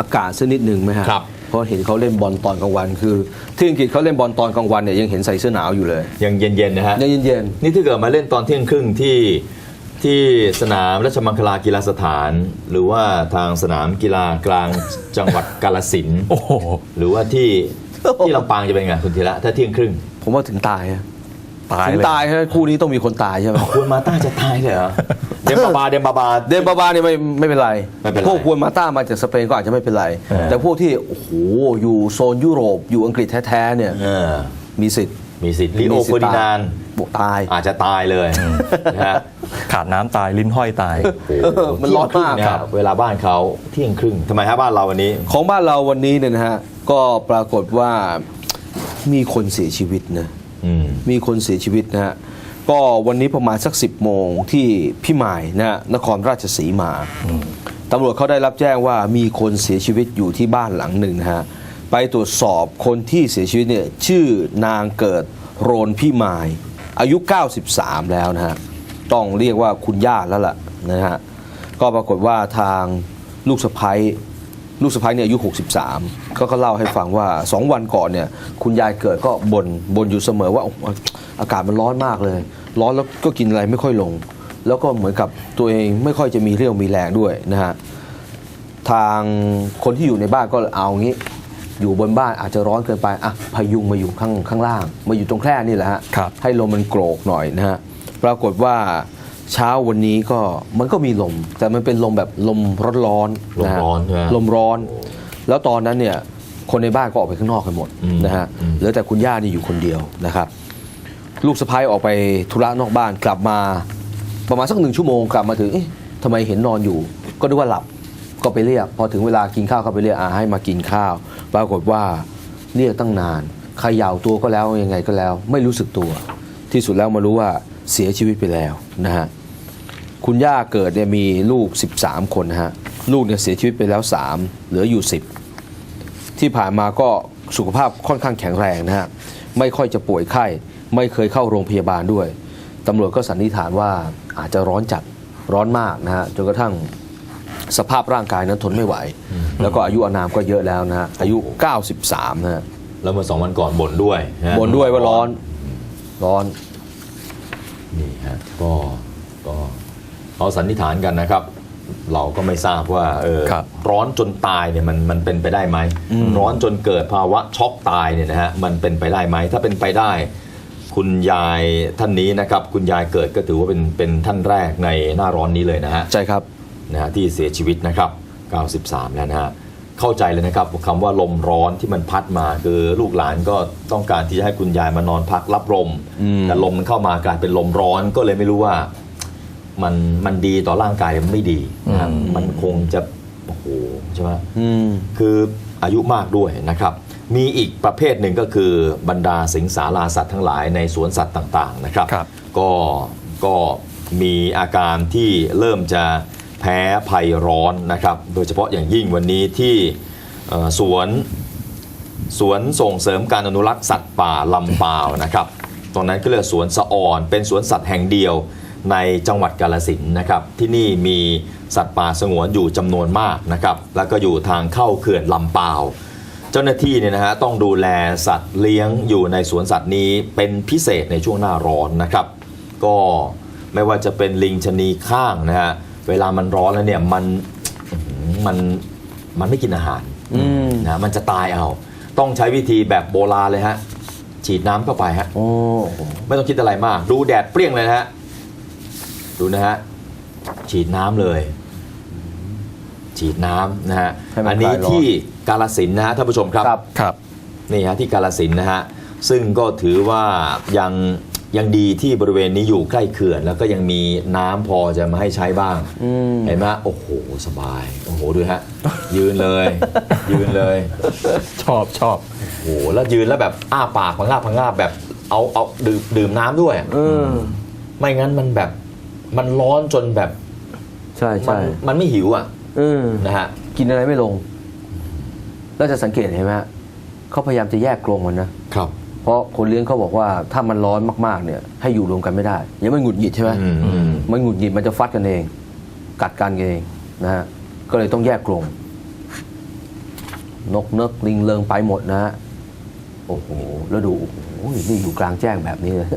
อากาศสักนิดหนึ่งไหมฮะครับ เพราะเห็นเขาเล่นบอลตอนกลางวัน คือ ที่อังกฤษเขาเล่นบอลตอนกลางวันเนี่ยยังเห็นใส่เสื้อหนาวอยู่เลยยังเย็นๆนะฮะ ยังเย็น นี่ถ้าเกิดมาเล่นตอนเที่ยงครึ่งที่ที่สนามราชมังคลากีฬาสถาน หรือว่าทางสนามกีฬากลางจังหวัดกาลสินธุ์โอ้โห หรือว่าที่ที่ลำปางจะเป็นไงคุณธีระถ้าเที่ยงครึ่ง ๆ ผมว่าถึงตายฮะ ตายถึงเลยตายฮะคู่นี้ต้องมีคนตายใช่ไหม ควรมาต้าจะตายเลยเหรอ เดมบาบาเดมบาบา เดนบาบาเนี่ยไม่ไม่เป็นไร ไม่เป็นไรพวกควรมาต้ามาจากสเปนก็อาจจะไม่เป็นไร เออ แต่พวกที่โอ้โหอยู่โซนยุโรปอยู่อังกฤษแท้ๆเนี่ยเออมีสิทธิ์มีสิทธิ์ลีโอมีสิเฟอทธิ์ร์ดินานด์บอกตาย อาจจะตายเลยนะฮะขาดน้ำตายลิ้นห้อยตาย โอ้โหมันร้อนมากเที่ยงครึ่งนะครับเวลาบ้านเขาเที่ยงครึ่งทำไมฮะบ้านเราวันนี้ ของบ้านเราวันนี้เนี่ยนะฮะ ก็ปรากฏว่ามีคนเสียชีวิตนะอื มมีคนเสียชีวิตนะฮะก็วันนี้ประมาณสัก 10 โมงที่พี่หมายนะฮะนครราชสีมาตำรวจเขาได้รับแจ้งว่ามีคนเสียชีวิตอยู่ที่บ้านหลังหนึ่งนะฮะไปตรวจสอบคนที่เสียชีวิตเนี่ยชื่อนางเกิดโรนพี่หมาย อายุ 93 แล้วนะฮะต้องเรียกว่าคุณย่าแล้วล่ะนะฮะก็ปรากฏว่าทางลูกสะพ้ย ลูกสะพ้ายเนี่ยอายุ 63 ก็ก็เล่าให้ฟังว่า 2 วันก่อนเนี่ยคุณยายเกิดก็บน่นบ่นอยู่เสมอว่าโอ้อากาศมันร้อนมากเลย ร้อนแล้วก็กินอะไรไม่ค่อยลง แล้วก็เหมือนกับตัวเองไม่ค่อยจะมีเรี่ยวมีแรงด้วยนะฮะทางคนที่อยู่ในบ้านก็เอางี้ อยู่บนบ้านอาจจะร้อนเกินไปอะพายุงมาอยู่ข้างข้างล่าง มาอยู่ตรงแคร่นี่แหละฮะครับให้ลมมันโกรกหน่อยนะฮะปรากฏว่า เช้าวันนี้ก็มันก็มีลม แต่มันเป็นลมแบบลมร้อนๆนะฮะลมร้อนใช่ไหมลมร้อน แล้วตอนนั้นเนี่ยคนในบ้านก็ออกไปข้างนอกกันหมดอืมนะฮะอืม เหลือแต่คุณย่านี่อยู่คนเดียวนะครับ ลูกสะพ้ายออกไปธุระนอกบ้านกลับมาประมาณสักหนึ่งชั่วโมงกลับมาถึงเอ๊ะทำไมเห็นนอนอยู่ ก็นึกว่าหลับก็ไปเรียก พอถึงเวลากินข้าวก็ไปเรียกอาให้มากินข้าว ปรากฏว่าเรียกตั้งนานเขย่าตัวก็แล้วยังไงก็แล้ว ไม่รู้สึกตัว ที่สุดแล้วมารู้ว่าเสียชีวิตไปแล้วนะฮะ คุณย่าเกิดเนี่ยมีลูก 13 คนนะฮะ ลูกเนี่ยเสียชีวิตไปแล้ว 3 เหลืออยู่ 10 ที่ผ่านมาก็สุขภาพค่อนข้างแข็งแรงนะฮะ ไม่ค่อยจะป่วยไข้ ไม่เคยเข้าโรงพยาบาลด้วย ตำรวจก็สันนิษฐานว่าอาจจะร้อนจัดร้อนมากนะฮะ จนกระทั่งสภาพร่างกายนั้นทนไม่ไหว แล้วก็อายุอานามก็เยอะแล้วนะฮะ อายุ 93 นะฮะ แล้วเมื่อสองวันก่อนบ่นด้วยะฮะบ่นด้วยว่าร้อน ร้อน นี่ฮะ ก็ ก็ เขาสันนิษฐานกันนะครับ เราก็ไม่ทราบว่าเออครับร้อนจนตายเนี่ยมันมันเป็นไปได้ไหมร้อนจนเกิดภาวะช็อกตายเนี่ยนะฮะมันเป็นไปได้ไหมถ้าเป็นไปได้ คุณยายท่านนี้นะครับ คุณยายเกิดก็ถือว่าเป็นเป็นท่านแรกในหน้าร้อนนี้เลยนะฮะ ใช่ครับ นะฮะที่เสียชีวิตนะครับ 93 แล้วนะฮะ เข้าใจเลยนะครับคำว่าลมร้อนที่มันพัดมาคือลูกหลานก็ต้องการที่จะให้คุณยายมานอนพักรับลม อืม แต่ลมมันเข้ามากลายเป็นลมร้อนก็เลยไม่รู้ว่า มันมันดีต่อร่างกายหรือไม่ดีนะครับอืมมันคงจะโอ้โหใช่ไหมอืมคืออายุมากด้วยนะครับ มีอีกประเภทหนึ่งก็คือบรรดาสิงสาราสัตว์ทั้งหลายในสวนสัตว์ต่างๆนะครับครับก็ก็มีอาการที่เริ่มจะแพ้ภัยร้อนนะครับ โดยเฉพาะอย่างยิ่งวันนี้ที่เอ่อสวนสวนส่งเสริมการอนุรักษ์สัตว์ป่าลำปาวนะครับ ตรงนั้นก็เรียกสวนสะออน เป็นสวนสัตว์แห่งเดียว ในจังหวัดกาลสินธุ์นะครับที่นี่มีสัตว์ป่าสงวนอยู่จำนวนมากนะครับแล้วก็อยู่ทางเข้าเขื่อนลำปาวเจ้าหน้าที่เนี่ยนะฮะต้องดูแลสัตว์เลี้ยงอยู่ในสวนสัตว์นี้เป็นพิเศษในช่วงหน้าร้อนนะครับ ก็ไม่ว่าจะเป็นลิงชะนีข้างนะฮะเวลามันร้อนแล้วเนี่ยมันอื้อหือมันมันไม่กินอาหารอืมนะมันจะตายเอา ต้องใช้วิธีแบบโบราณเลยฮะฉีดน้ำเข้าไปฮะโอ้ไม่ต้องคิดอะไรมาก ดูแดดเปรี้ยงเลยนะฮะ ดูนะฮะฉีดน้ำเลย ฉีดน้ำนะฮะให้มันอันนี้คลายร้อน ที่กาลสินธุ์นะฮะท่านผู้ชมครับครับ ครับ นี่ฮะที่กาลสินธุ์นะฮะซึ่งก็ถือว่ายังยังดีที่บริเวณนี้อยู่ใกล้เขื่อน แล้วก็ยังมีน้ำพอจะมาให้ใช้บ้างอืม เห็นไหมโอ้โหสบายโอ้โหดูฮะ ยืนเลย ยืนเลยชอบชอบ โอ้โหแล้วยืนแล้วแบบอ้าปากพังงาบพังงาบแบบเอาเอาดื่มดื่มน้ำด้วยเออไม่งั้นมันแบบ มันร้อนจนแบบใช่มัใช่มันไม่หิวอะเออนะฮะกินอะไรไม่ลง แล้วจะสังเกตเห็นไหมฮะเขาพยายามจะแยกกรงมันนะ ครับ เพราะคนเลี้ยงเขาบอกว่าถ้ามันร้อนมากๆเนี่ยให้อยู่รวมกันไม่ได้อย่ามันหงุดหงิดใช่ไหมอืมอืม มันหงุดหงิดมันจะฟัดกันเอง กัดกันเองนะฮะก็เลยต้องแยกกรงนกเนกลิงเลิงไปหมดนะฮะโอ้โหแล้วดูโอ้โหนี่อยู่กลางแจ้งแบบนี้เลย